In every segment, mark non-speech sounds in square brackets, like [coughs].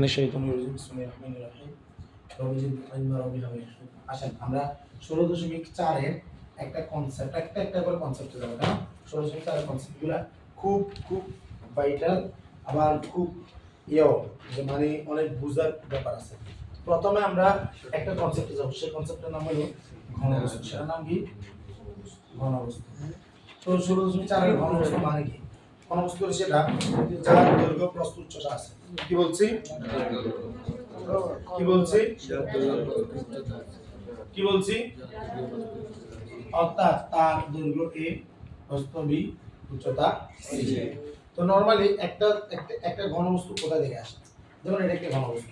من الشيطان الرجيم بسم الله الرحمن الرحيم রবি জিদ আইমা রবি হবে আসেন আমরা ষোলো দশমিক চারের একটা কনসেপ্ট একটা একটা করে কনসেপ্টে যাবো কেন ষোলো দশমিক চারের কনসেপ্টগুলো খুব খুব ভাইটাল আবার খুব ইয়েও যে মানে অনেক বুঝার ব্যাপার আছে প্রথমে আমরা একটা কনসেপ্টে যাবো সেই কনসেপ্টের নাম হলো ঘনবস্তু সেটার নাম কি ঘনবস্তু তো ষোলো দশমিক চারের ঘনবস্তু মানে কি ঘনবস্তু হলো সেটা যার দৈর্ঘ্য প্রস্থ উচ্চতা আছে কি বলছি? কি বলছি? কি বলছি? অর্থাৎ তার দৈর্ঘ্য এ প্রস্থ বি উচ্চতা তো নরমালি একটা একটা একটা ঘনবস্তু কোথা থেকে আসে? যেমন এটা একটা ঘনবস্তু।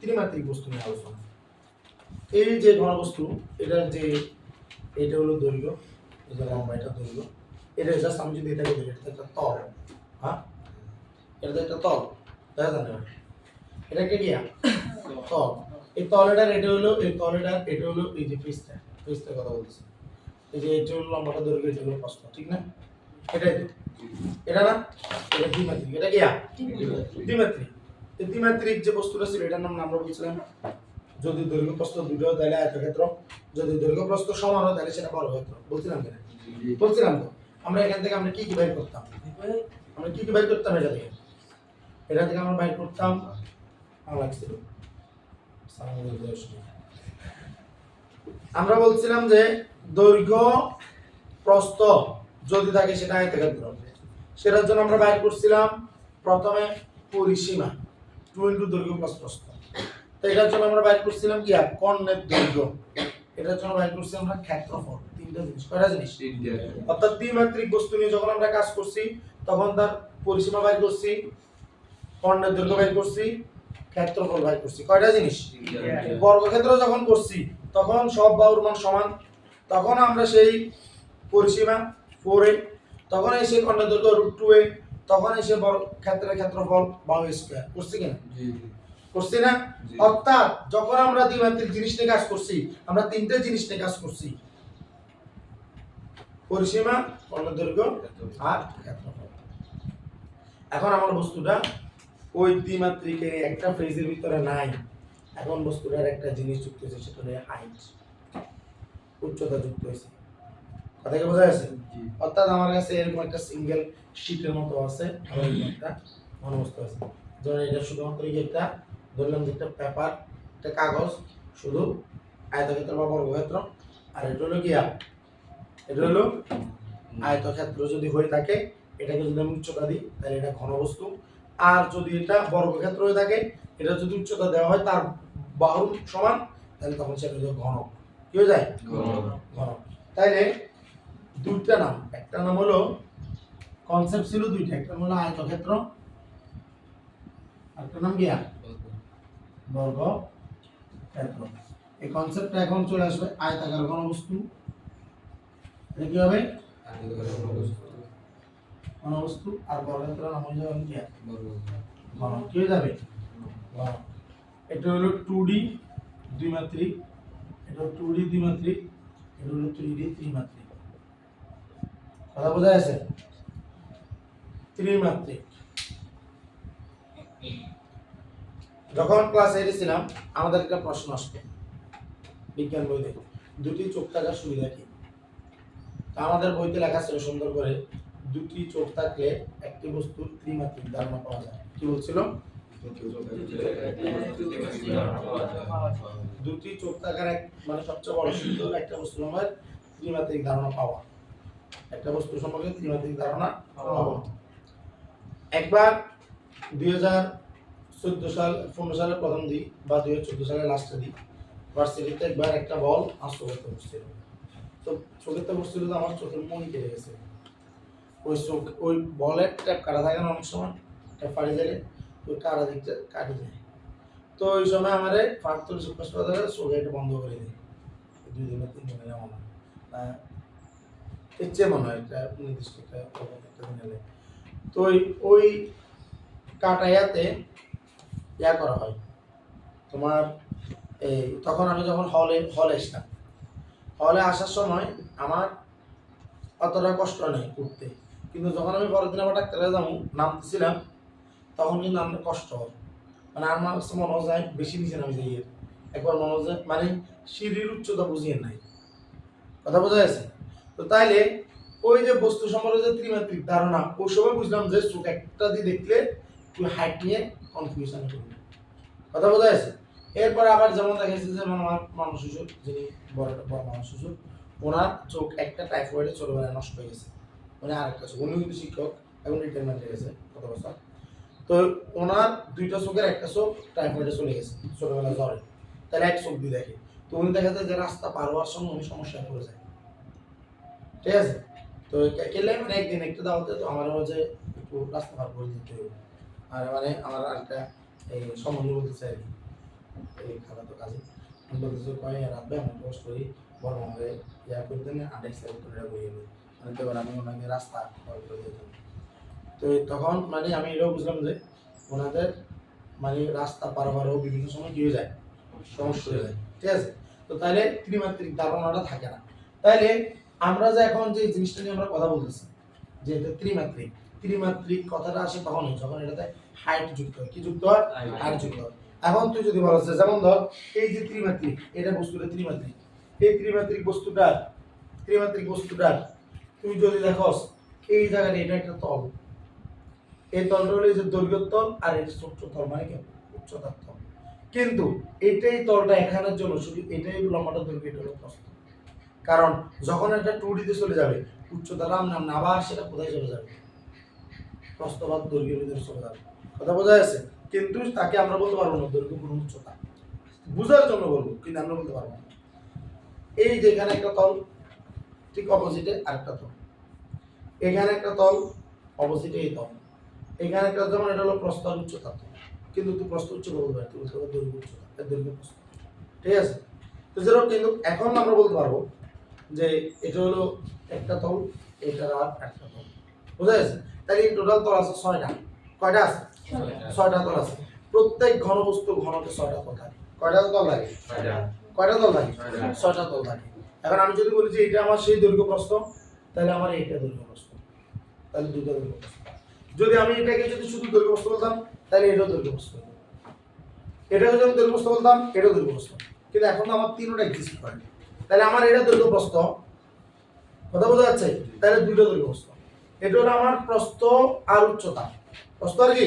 ত্রিমাত্রিক বস্তু নিয়ে আলোচনা। এই যে ঘনবস্তু এটার যে এটা হলো দৈর্ঘ্য এই যে লম্বা এটা দৈর্ঘ্য। এটা জাস্ট আমি যদি এটাকে ধরি এটা একটা তল হ্যাঁ? এটা তো একটা তল। এটা তল এই তলেটার এটা হলো এই তলেটার এটা হলো এই যে পিসটা কথা বলতেছি। এই যে এটা হলো লম্বাটা দৈর্ঘ্য এটা হলো প্রস্থ ঠিক না? এটাই তো। এটা না? এটা দ্বিমাত্রিক। এটা দ্বিমাত্রিক। দ্বিমাত্রিক। যে বস্তুটা ছিল এটার নাম আমরা বলছিলাম যদি দৈর্ঘ্য প্রস্থ দুটো তাহলে আয়তক্ষেত্র যদি দৈর্ঘ্য প্রস্থ সমান হয় তাহলে সেটা বর্গক্ষেত্র বলছিলাম কিনা বলছিলাম তো। আমরা এখান থেকে আমরা কি কি বাইর করতাম? আমরা কি কি বাইর করতাম এটা থেকে এটা থেকে আমরা বাইর করতাম। আমার লাগছিল আমরা বলছিলাম যে দৈর্ঘ্য প্রস্থ যদি থাকে সেটা আয়তক্ষেত্র সেটার জন্য আমরা বাইর করছিলাম প্রথমে পরিসীমা টু ইন্টু দৈর্ঘ্য প্লাস প্রস্থ। তো এটার জন্য আমরা বাইর করছিলাম কি আর কর্ণের দৈর্ঘ্য। এটার জন্য বাইর করছি আমরা ক্ষেত্রফল তিনটা জিনিস। কয়টা জিনিস? অর্থাৎ দ্বিমাত্রিক বস্তু নিয়ে যখন আমরা কাজ করছি তখন তার পরিসীমা বাইর করছি। কর্ণের দৈর্ঘ্য বাইর করছি ক্ষেত্রফল বাইর করছি। কয়টা জিনিস? বর্গক্ষেত্র যখন করছি তখন সব বাহুর মান সমান। তখন আমরা সেই পরিসীমা ফোর এ তখন এসে কর্ণের দৈর্ঘ্য রুট টু এ তখন এসে ক্ষেত্রের ক্ষেত্রফল বাহু স্কোয়ার করছি কিনা করছি না? অর্থাৎ যখন আমরা দ্বিমাত্রিক জিনিস নিয়ে কাজ করছি আমরা তিনটে জিনিস নিয়ে কাজ করছি। পরিসীমা কর্ণের দৈর্ঘ্য আর ক্ষেত্রফল। এখন আমার বস্তুটা ওই দ্বিমাত্রিকের একটা ফ্রেজের ভিতরে নাই। এখন বস্তুটার একটা জিনিস যুক্ত হয়েছে সেটা হলো হাইট উচ্চতা যুক্ত হয়েছে। কথা কি বোঝা যাচ্ছে? অর্থাৎ আমার কাছে এরকম একটা সিঙ্গেল শীটের মতো আছে [coughs] একটা ঘনবস্তু আছে। ধরেন এটা শুধুমাত্র একটা ধরলাম যে একটা পেপার একটা কাগজ শুধু আয়তক্ষেত্র বা বর্গক্ষেত্র। আর এটা হলো গিয়া এটা হলো আয়তক্ষেত্র যদি হয়ে থাকে এটাকে যদি আমি উচ্চতা দিই তাহলে এটা ঘনবস্তু। আর যদি এটা বর্গক্ষেত্র হয়ে থাকে এটা যদি উচ্চতা দেওয়া হয় তার বাহুর সমান তাহলে তখন সেটা হলো ঘন কি হয়ে যায়? ঘন তাইলে দুইটা নাম। একটা নাম হলো কনসেপ্ট ছিল দুইটা। একটা নাম হলো আয়তক্ষেত্র। একটা নাম গিয়া বর্গ। ক্ষেত্র এই কনসেপ্টটা এখন চলে আসবে আয়তাকার ঘনবস্তু। এটা কি হবে? আয়তাকার ঘনবস্তু। আর বর্গক্ষেত্র নাম হয়ে যাবে গিয়া ঘন কি হয়ে যাবে। এটা হলো টু ডি দ্বিমাত্রিক এটা টু ডি দ্বিমাত্রিক এটা হলো থ্রি ডি ত্রিমাত্রিক। কথা বোঝা যাচ্ছে ত্রিমাত্রিক। যখন ক্লাস এইটে ছিলাম আমাদের একটা প্রশ্ন আসতো বিজ্ঞান বই বইতে। দুটি চোখ থাকার সুবিধা কি? তা আমাদের বইতে লেখা ছিল সুন্দর করে দুটি চোখ থাকলে একটি বস্তুর ত্রিমাত্রিক ধারণা পাওয়া যায়। কি বলছিল দুটি চোখ থাকার এক মানে সবচেয়ে বড় সুন্দর একটা বস্তু আমার ত্রিমাত্রিক ধারণা পাওয়া। একটা বস্তু সম্পর্কে ত্রিমাত্রিক ধারণা পাওয়া। একবার দুই হাজার চোদ্দ সাল, পনেরো সালের প্রথম দিক বা দুই হাজার চোদ্দ সালের লাস্টের দিক ভার্সিটিতে একবার একটা বল আমার চোখেতে বসছিল। তো চোখেতে বসছিল তো আমার চোখের মনি কেটে গেছে। ওই চোখ ওই বলের ট্যাপ কাটা থাকে না অনেক সময় ট্যাপ ফাড়ি গেলে ওই কাটা দিকটা কাটি যায়। তো ওই সময় আমার ফার্তুল হাসপাতালে চোখে এটা বন্ধ করে দিই দুই দিন তিন দিন হয়। আহ, মনে হয় এটা নির্দিষ্ট একটা দিন তো ওই ওই কাটাইয়াতে ইয়া করা হয়। তোমার এই তখন আমি যখন হলে হলে আসতাম। হলে আসার সময় আমার অতটা কষ্ট নেই উঠতে কিন্তু যখন আমি পরের দিন আবার ডাক্তারে যাব নামতেছিলাম তখন কিন্তু আমার কষ্ট হয়। মানে আমার কাছে মনে হয় যায় বেশি নিচে নামে যাই একবার মনে হয় মানে সিঁড়ির উচ্চতা বুঝিয়ে নাই। কথা বোঝা যাচ্ছে তো তাইলে ওই যে বস্তু সম্পর্কে যে ত্রিমাত্রিক ধারণা ওই সময় বুঝলাম যে চোখ একটা দিয়ে দেখলে তুই হাইট নিয়ে কনফিউশন করবি। কথা বোঝা যাচ্ছে এরপরে আবার যেমন দেখা যাচ্ছে যে আমার মানুষ যিনি বড় বড় মানুষ ওনার চোখ একটা টাইফয়েডে ছোটবেলায় নষ্ট হয়ে গেছে। মানে আরেকটা চোখ উনি কিন্তু শিক্ষক রিটায়ারমেন্ট হয়ে গেছে কত বছর তো ওনার দুইটা চোখের একটা চোখ টাইফয়েডে চলে গেছে ছোটবেলা জ্বরে। তাহলে এক চোখ দিয়ে দেখে। তো উনি দেখা যায় যে রাস্তা পার হওয়ার সময় উনি সমস্যায় পড়ে যায়। ঠিক আছে? তো কেলে মানে একদিন একটু দাওয়াতে তো আমার যে একটু রাস্তা পার করে দিতে হবে। আর মানে আমার আরেকটা এই সম্বন্ধে চাই আর কি। এই খালা তো কাজে। বলতেছি, কয় রাখবে আমি পোস্ট করি, বড় আমাকে ইয়া করে দেন আঠাইশ তারিখ করে বইয়ে মানে তো আমি ওনাকে রাস্তা পার করে দিতাম তো তখন মানে আমি এটাও বুঝলাম যে ওনাদের মানে রাস্তা পার হওয়ারও বিভিন্ন সময় কি হয়ে যায়? সমস্যা হয়ে যায়। ঠিক আছে? তো তাহলে ত্রিমাত্রিক ধারণাটা থাকে না। তাইলে আমরা যে এখন যে জিনিসটা নিয়ে আমরা কথা বলতেছি যে এটা ত্রিমাত্রিক ত্রিমাত্রিক কথাটা আসে তখনই যখন এটাতে হাইট যুক্ত হয়। কি যুক্ত হয়? হাইট যুক্ত হয়। এখন তুই যদি বলো যে যেমন ধর এই যে ত্রিমাত্রিক এটা বস্তুটা ত্রিমাত্রিক। এই ত্রিমাত্রিক বস্তুটা ত্রিমাত্রিক বস্তুটা তুই যদি দেখোস এই জায়গাটা, এটা একটা তল। এই তলটা হলো যে দৈর্ঘ্য তল আর এটা ছোট্ট তল মানে কি? উচ্চতার তল। কিন্তু এটাই তলটা এখানের জন্য, শুধু এটাই লম্বাটা দৈর্ঘ্য এটা হলো কারণ যখন একটা টু ডিতে চলে যাবে, উচ্চতা রাম নাম না, আবার সেটা কোথায় চলে যাবে? প্রস্তবাদ দৈর্ঘ্যের ভিতরে চলে যাবে। কথা বোঝা যাচ্ছে? কিন্তু তাকে আমরা বলতে পারব না দৈর্ঘ্য কোনো উচ্চতা। বুঝার জন্য বলব, কিন্তু আমরা বলতে পারব না। এই যে এখানে একটা তল ঠিক অপোজিটে আরেকটা তল। এখানে একটা তল অপোজিটে এই তল। এখানে একটা যেমন এটা হলো প্রস্থ উচ্চতা তল। কিন্তু তুই প্রস্থ উচ্চতা বলতে পারবি তুই বলতে পারবি দৈর্ঘ্য উচ্চতা এর দৈর্ঘ্য প্রস্থ ঠিক আছে? তো যেরকম কিন্তু এখন আমরা বলতে পারব যে এটা হলো একটা তল এটা আর একটা তল। বুঝা গেছে? তাহলে এই টোটাল তল আছে ছয়টা। কয়টা আছে? ছয়টা। তল আছে। প্রত্যেক ঘনবস্তু ঘনকে ছয়টা তল থাকে। কয়টা তল লাগে কয়টা তল থাকে? ছয়টা। ছয়টা তল থাকে। এখন আমি যদি বলি যে এটা আমার সেই দৈর্ঘ্য প্রস্থ তাহলে আমার এইটা দৈর্ঘ্য প্রস্থ। তাহলে দুইটা দৈর্ঘ্য প্রস্থ। যদি আমি এটাকে যদি শুধু দৈর্ঘ্য প্রস্থ বলতাম তাহলে এটাও দৈর্ঘ্য প্রস্থ। এটা যদি আমি দৈর্ঘ্য প্রস্থ বলতাম এটাও দৈর্ঘ্য প্রস্থ। কিন্তু এখন তো আমার তিনটা এক্সিস্ট করে। তাহলে আমার এটা দৈর্ঘ্য প্রস্থ। কথা বোঝা যাচ্ছে? তাহলে দুইটা দৈর্ঘ্য প্রস্থ। এটা হলো আমার প্রস্থ আর উচ্চতা। প্রস্থ আর কি?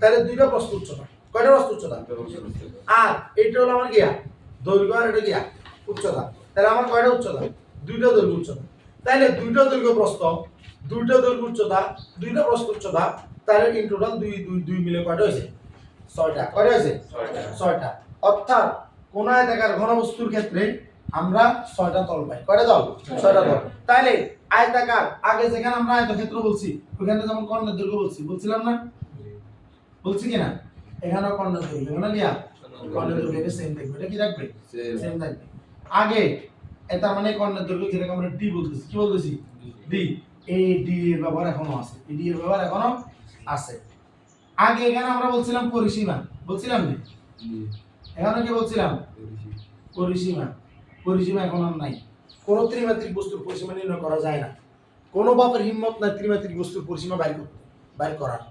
তাহলে দুইটা প্রস্থ উচ্চতা। কয়টা প্রস্থ উচ্চতা। আর এটা হলো আমার গিয়া। দৈর্ঘ্য আর এটা গিয়া। উচ্চতা। তাহলে আমার কয়টা উচ্চতা? দুইটা দৈর্ঘ্য উচ্চতা। তাহলে দুইটা দৈর্ঘ্য প্রস্থ দুইটা দৈর্ঘ্য উচ্চতা দুইটা প্রস্থ উচ্চতা তাহলে ইন টোটাল দুই দুই দুই মিলে কয়টা হয়েছে? ছয়টা। কয়টা হয়েছে? ছয়টা। অর্থাৎ কোন আয়তাকার ঘনবস্তুর ক্ষেত্রে আমরা ছয়টা তল পাই। কয়টা তল? ছয়টা। তল। তাহলে আয়তাকার আগে যেখানে আমরা আয়তক্ষেত্র বলছি ওখানে যেমন কর্ণের দৈর্ঘ্য বলছি বলছিলাম না? বলছি কিনা এখানেও কর্ণের দৈর্ঘ্য এখানে লিয়া? কর্ণের দৈর্ঘ্য। সেম থাকবে এটা কি রাখবে সেম থাকবে আগে এটা মানে কর্ণের দৈর্ঘ্য যেটাকে আমরা ডি বলতেছি। কি বলতেছি? ডি। এই ডি এর ব্যবহার এখনও আছে। এই ডি এর ব্যবহার এখনও আছে। আগে এখানে আমরা বলছিলাম পরিসীমা। বলছিলাম না? এখানে কি বলছিলাম? পরিসীমা। পরিসীমা এখন আর নাই। কোন ত্রিমাত্রিক বস্তুর পরিসীমা নির্ণয় করা যায় না। কোনো বাপের হিম্মত নাই ত্রিমাত্রিক বস্তুর পরিসীমা বাইর করতে বাইর করার।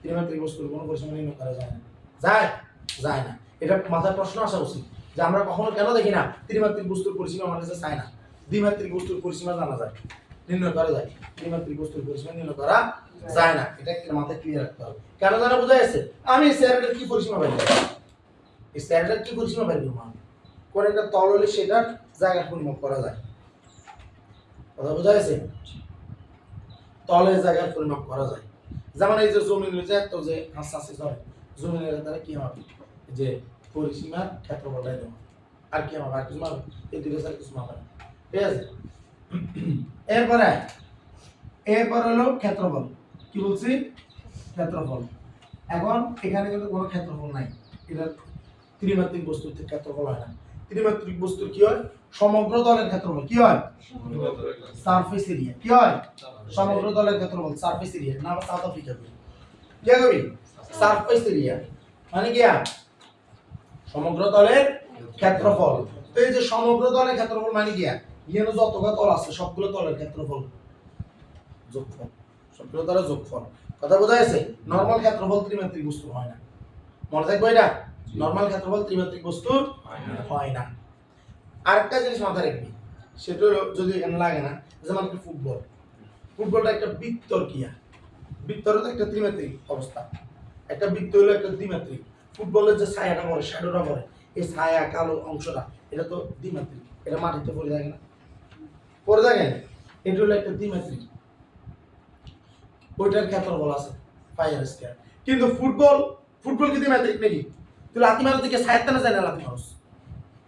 ত্রিমাত্রিক বস্তুর কোনো পরিসীমা নির্ণয় করা যায় না। যায়? যায় না। এটা মাথায় প্রশ্ন আসা উচিত। যে আমরা কখনো কেন দেখি না? ত্রিমাত্রিক বস্তুর পরিসীমা আমার কাছে চায় না। দ্বিমাত্রিক বস্তুর পরিসীমা জানা যায়, নির্ণয় করা যায়। ত্রিমাত্রিক বস্তুর পরিসীমা নির্ণয় করা যায় না। এটা একটা মাথায় ক্লিয়ার রাখতে হবে। কেন জানা বোঝা যাচ্ছে আমি স্যারের কি পরিসীমা বাইর করব? এই স্যারের কি পরিসীমা বাইর করব আমি? কোন একটা তল হলে সেটার জায়গা পরিমাপ করা যায়। কথা বোঝা গেছে? তলের জায়গার পরিমাপ করা যায়। যেমন এই যে জমিন রয়েছে তো যে হাঁস হয় জমিনের দ্বারা কি হবে? যে পরিসীমার ক্ষেত্রফলটাই দেওয়া আর কি হবে আর কিছু মারবে? এই দুটো ছাড়া কিছু মারবে না। ঠিক আছে? এরপরে, এরপর হলো ক্ষেত্রফল। কি বলছি? ক্ষেত্রফল। এখন এখানে কিন্তু কোনো ক্ষেত্রফল নাই। এটা ত্রিমাত্রিক বস্তুর ক্ষেত্রফল হয় না। ত্রিমাত্রিক বস্তুর কি হয়? সমগ্র দলের ক্ষেত্রফল। কি হয়? Surface area. কি হয়? সমগ্র দলের ক্ষেত্রফল, সারফেস এরিয়া। না সাউথ আফ্রিকা কি করি সারফেস এরিয়া। মানে কি? সমগ্র দলের ক্ষেত্রফল। তো এই যে সমগ্র দলের ক্ষেত্রফল মানে কি? ইয়েনো যতগুলো তল আছে সবগুলো তলের ক্ষেত্রফল। যোগফল। সবগুলো তলের যোগফল। কথা বোঝা গেছে? নর্মাল ক্ষেত্রফল ত্রিমাত্রিক বস্তু হয় না। মনে থাকবে এটা? নর্মাল ক্ষেত্রফল ত্রিমাত্রিক বস্তু হয় না। আরেকটা জিনিস মাথায় রাখবি সেটা হলো যদি এখানে লাগে না যেমন একটা ফুটবল? ফুটবলটা একটা বৃত্তর তো একটা ত্রিমাত্রিক অবস্থা। একটা বৃত্ত হলো একটা দ্বিমাত্রিক ফুটবলের যে ছায়াটা পড়ে শ্যাডোটা পড়ে এই ছায়া কালো অংশটা এটা তো দ্বিমাত্রিক এটা মাটিতে পড়ে থাকে না। পড়ে থাকে না। এটা হলো একটা দ্বিমাত্রিক। ওইটার ক্ষেত্রফল আছে ফায়ার স্কয়ার কিন্তু ফুটবল ফুটবল কি দ্বিমাত্রিক নাকি? তুই লাথি মারো থেকে ছায়ার টানা যায় না লাথি মারস?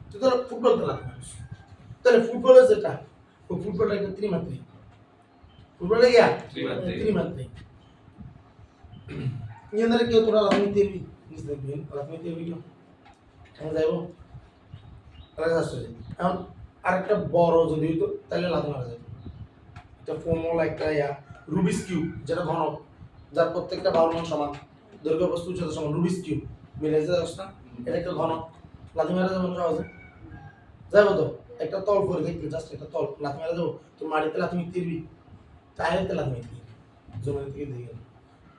তুই তো ফুটবল তো লাথি মারস। তাহলে ফুটবলের যেটা ওই ফুটবলটা একটা ত্রিমাত্রিক ফুটবলটা গিয়া ত্রিমাত্রিক। ত্রিমাত্রিক কেউ তোরা লাথি তেরবি দেখবেন তেরবি কেউ যাইব এখন আরেকটা বড় যদি হইতো, তাহলে লাথি মারা যাবে এটা ফর্মুলা একটা ইয়া রুবিস কিউব যেটা ঘনক, যার প্রত্যেকটা বাউল মান সমান। দৈর্ঘ্য, বস্তু, উচ্চতা সমান। রুবিস কিউব মিলে যাচ্ছে না, এটা একটা ঘনক। লাথি মারা যাবে সহজে। যাব তো, একটা তল করে দেখবি জাস্ট একটা তল। লাথি মারা যাব তুই মাটিতে লাথি মিট দিবি চায়ের লাথি মিট দিবি থেকে দিয়ে গেল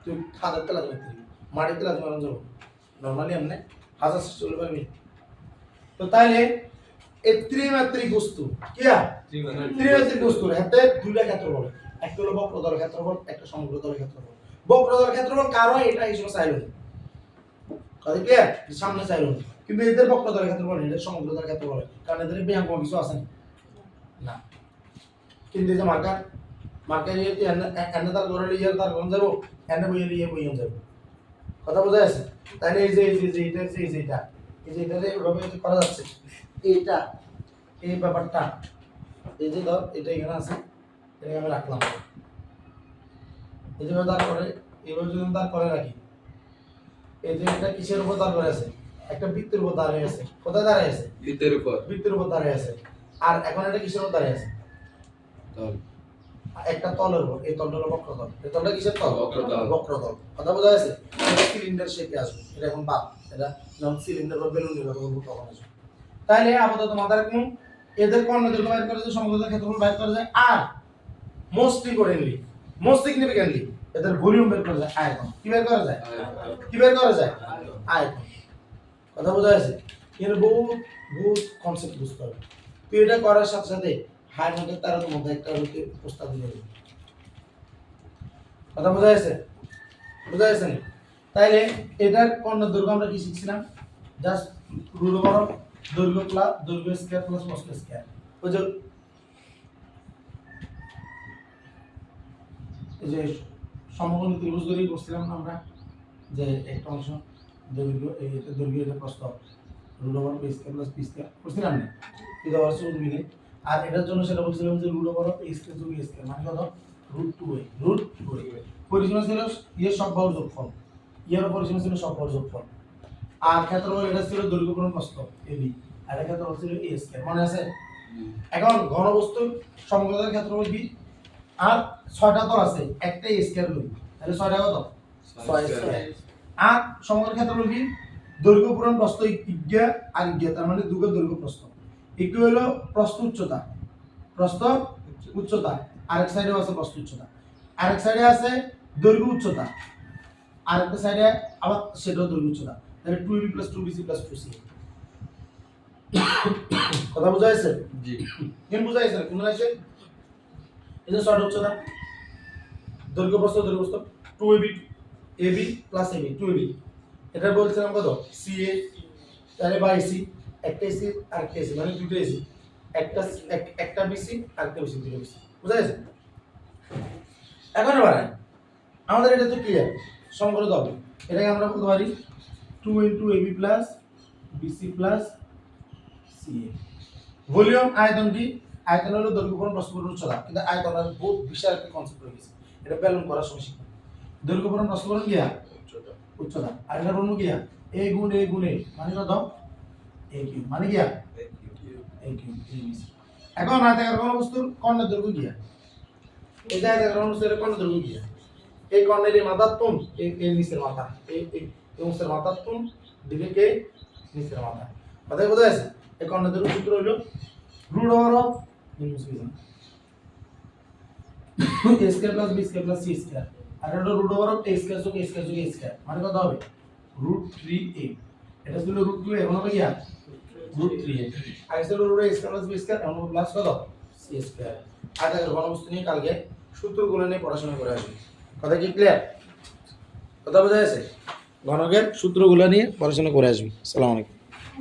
তুই খাদার লাথি দিবি মাটিতে লাথি মারা যাব। নর্মালি এমনি হাজার চলে পারবি তো তাইলে এই ত্রিমাত্রিক বস্তু কি ত্রিমাত্রিক বস্তু হাতে দুইটা ক্ষেত্র বলে একটা হলো বক্রতল ক্ষেত্রফল একটা সমগ্রতল ক্ষেত্রফল বক্রতল ক্ষেত্রফল কারও এটা হিসেবে চাইল কাজে কি সামনে চাইল কিন্তু এদের বক্রতল ক্ষেত্রফল এদের সমগ্রতল ক্ষেত্রফল কারণ এদের ব্যায়াম কিছু আছে না কিন্তু এই যে মার্কার মার্কার এনে তার ঘরে ইয়ে তার ঘরে যাব এনে বইয়ে ইয়ে বইয়ে যাব কথা বোঝা যাচ্ছে? তাহলে এই যে এই যে এই যে এই যে এটা এই যে এটা এভাবে করা যাচ্ছে। এইটা এই ব্যাপারটা। এই যে ধর এটা এখানে আছে। এটাকে আমি রাখলাম। এই যে দাঁড় করে এইভাবে যদি দাঁড় করে রাখি এই যে এটা কিসের উপর দাঁড় করে আছে? একটা বৃত্তের উপর দাঁড়িয়ে আছে। কোথায় দাঁড়িয়ে আছে? বৃত্তের উপর। বৃত্তের উপর দাঁড়িয়ে আছে। আর এখন এটা কিসের উপর দাঁড়িয়ে আছে? তল একটা তলের উপর এই তলটা হলো বক্রতল। এই তলটা কিসের তল? বক্রতল। বক্রতল। কথা বোঝা এটা সিলিন্ডার শেপে আসবে। এটা এখন বাদ এটা যখন সিলিন্ডার বা বেলুন নির্গত করব তখন আসবে। তাহলে আপাতত মাথায় রাখুন। এদের কর্ণদের বাইর করা যায় সমগ্রতার ক্ষেত্রফল বাইর করা যায় আর মোস্ট ইম্পর্টেন্টলি মোস্ট সিগনিফিক্যান্টলি এদের ভলিউম বের করা যায় আয়তন। কি বের করা যায়? কি বের করা যায়? আয়তন। কথা বোঝা যাচ্ছে এর বহু বহু কনসেপ্ট বুঝতে হবে। তুই এটা করার সাথে সাথে হাই নোটের তারা মধ্যে একটা হতে প্রস্তাব দিয়ে দেবে। কথা বোঝা যাচ্ছে বোঝা যাচ্ছে? তাইলে এটার কর্ণ দৈর্ঘ্য আমরা কি শিখছিলাম? জাস্ট রুট ওভার দৈর্ঘ্য প্লাস দৈর্ঘ্য স্কয়ার প্লাস প্রস্থ স্কয়ার যে এই যে সমকোণী ত্রিভুজ ধরেই করছিলাম না আমরা, যে একটা অংশ দৈর্ঘ্য, এই এটা দৈর্ঘ্য এটা প্রস্থ root over p plus p square করছিলাম না? দেওয়ার চৌদ্দ মিনিট আর এটার জন্য সেটা বলছিলাম যে রুট ওভার পি স্কয়ার যোগ এ স্কয়ার মানে কত root two a root two a পরিসীমা ছিল ইয়ের সব বল যোগফল ইয়ের পরিসীমা ছিল সব বল যোগফল। আর ক্ষেত্রফল এটা ছিল দৈর্ঘ্য কোণ প্রস্থ এবি আর এটা ক্ষেত্রফল ছিল এ স্কয়ার মনে আছে? এখন ঘনবস্তু সমগ্রতার ক্ষেত্রফল কি আর ছয়টা তল আছে একটা স্কয়ার লই তাহলে ছয়টা কত? ছয় স্কয়ার আর সমগ্র ক্ষেত্রফল কি দৈর্ঘ্য পূরণ প্রস্থ ইজ্ঞা আর ইজ্ঞা তার মানে দুগের দৈর্ঘ্য প্রস্থ। একটু হলো প্রস্থ উচ্চতা। প্রস্থ উচ্চতা। আরেক সাইডে আছে প্রস্থ উচ্চতা। আরেক সাইডে আছে দৈর্ঘ্য উচ্চতা। আরেকটা সাইডে আবার সেটাও দৈর্ঘ্য উচ্চতা। তাহলে two b plus two bc plus two c কথা বোঝা যাচ্ছে জি। কেন বোঝা যাচ্ছে কোন আছে এই যে শর্ট উচ্চতা। দৈর্ঘ্য প্রস্থ দৈর্ঘ্য প্রস্থ। Two ab ab plus ab two ab এটা বলছিলাম কত? সি এ তাহলে বাই সি একটা এসি আর একটা এসি মানে দুটো এসি একটা এক- একটা বিসি আর একটা বিসি দুটো বিসি বুঝা গেছে? এখন এবার আমাদের এটা তো ক্লিয়ার সমগ্র হবে। এটাকে আমরা বলতে পারি two into ab plus bc plus c a volume আয়তন কি? আয়তন হলো দৈর্ঘ্য কোণ প্রস্থ কোণ উচ্চতা। কিন্তু আয়তন বহুত বিশাল একটা কনসেপ্ট রয়ে গেছে। এটা ব্যালন করার সময় শিখবে দৈর্ঘ্য কোণ প্রস্থ কোণ গিয়া উচ্চতা। আর এটা বলব গিয়া এ গুণ এ গুণ মানে কত? এ কিউ মানে গিয়া এ কিউ এ বিসি এখন আয়তাকার কোন বস্তুর কর্ণের দৈর্ঘ্য গিয়া এই যে আয়তাকার কোন বস্তুর কর্ণের দৈর্ঘ্য গিয়া এই কর্ণের এই মাথার তুম এই নিচের মাথা এই এই অংশের মাথার তুম দিকে কে? নিচের মাথা। মাথায় বোঝা আছে এই কর্ণের দৈর্ঘ্য সূত্র হলো root over of [coughs] a square plus b square plus c square আর এটা root over of a square যোগ a স্কয়ার যোগ a স্কয়ার মানে কত হবে? রুট থ্রি এ এটা ছিল রুট টু এখন হবে গিয়া রুট থ্রি এ। আগে ছিল root square plus b square এখন প্লাস কত? সি স্কোয়ার আর তাদের ঘনবস্তু নিয়ে কালকে সূত্রগুলো নিয়ে পড়াশোনা করে আসবে। কথা কি ক্লিয়ার কথা বোঝা গেছে? ঘনকের সূত্রগুলো নিয়ে পড়াশোনা করে আসবি। সালাম আলাইকুম।